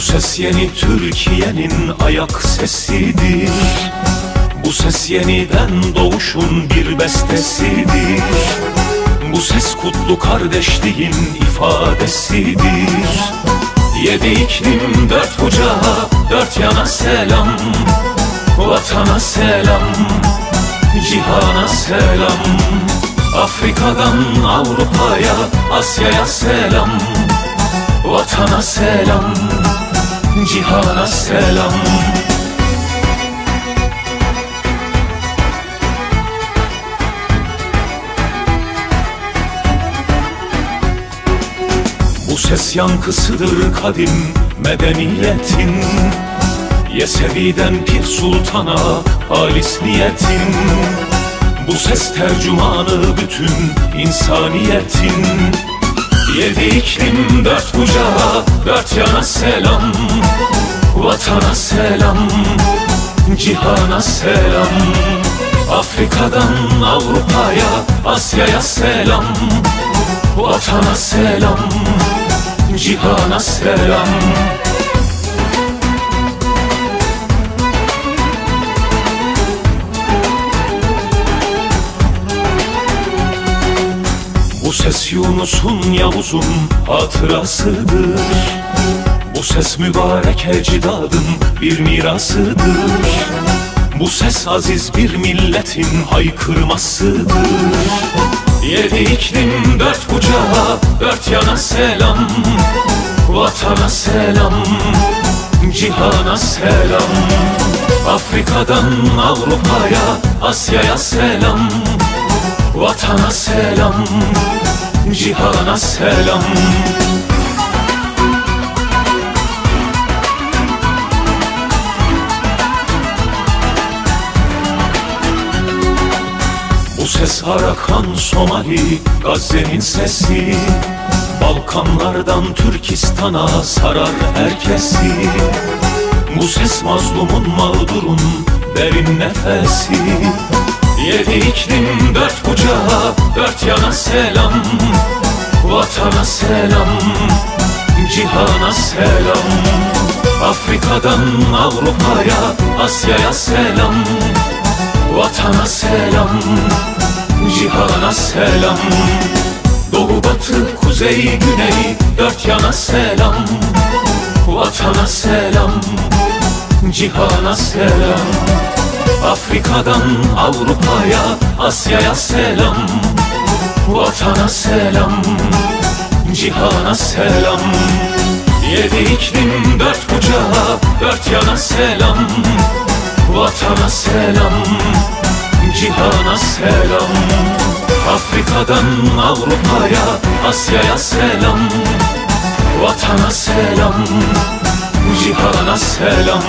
ses yeni Türkiye'nin ayak sesidir. Bu ses yeniden doğuşun bir bestesidir. Bu ses kutlu kardeşliğin ifadesidir. Yedi iklim dört bucağa dört yana selam Vatana selam Cihana selam Afrika'dan Avrupa'ya Asya'ya selam Vatana selam Cihana selam. Bu ses yankısıdır kadim medeniyetin. Yesevi'den Pir Sultan'a halis niyetin. Bu ses tercümanı bütün insaniyetin. Yedi iklim dört bucağa dört yana selam Vatana selam Cihana selam Afrika'dan Avrupa'ya Asya'ya selam. Vatana selam Cihana selam. Bu ses Yunus'un Yavuz'un hatırasıdır Bu ses mübarek ecdadın bir mirasıdır. Bu ses aziz bir milletin haykırmasıdır. Yedi iklim dört bucağa dört yana selam. Vatana selam Cihana selam. Afrika'dan Avrupa'ya Asya'ya selam. Vatana selam Cihana selam ses Arakan Somali Gazze'nin sesi. Balkanlardan Türkistan'a sarar herkesi. Bu ses mazlumun mağdurun derin nefesi. Yedi iklim dört bucağa dört yana selam. Vatana selam Cihana selam. Afrika'dan Avrupa'ya Asya'ya selam Vatana selam Cihana selam. Doğu batı kuzey güney Dört yana selam. Vatana selam Cihana selam. Afrika'dan Avrupa'ya Asya'ya selam. Vatana selam Cihana selam. Yedi iklim dört bucağa Dört yana selam Vatana selam Cihana selam Afrika'dan Avrupa'ya Asya'ya selam. Vatana selam Cihana selam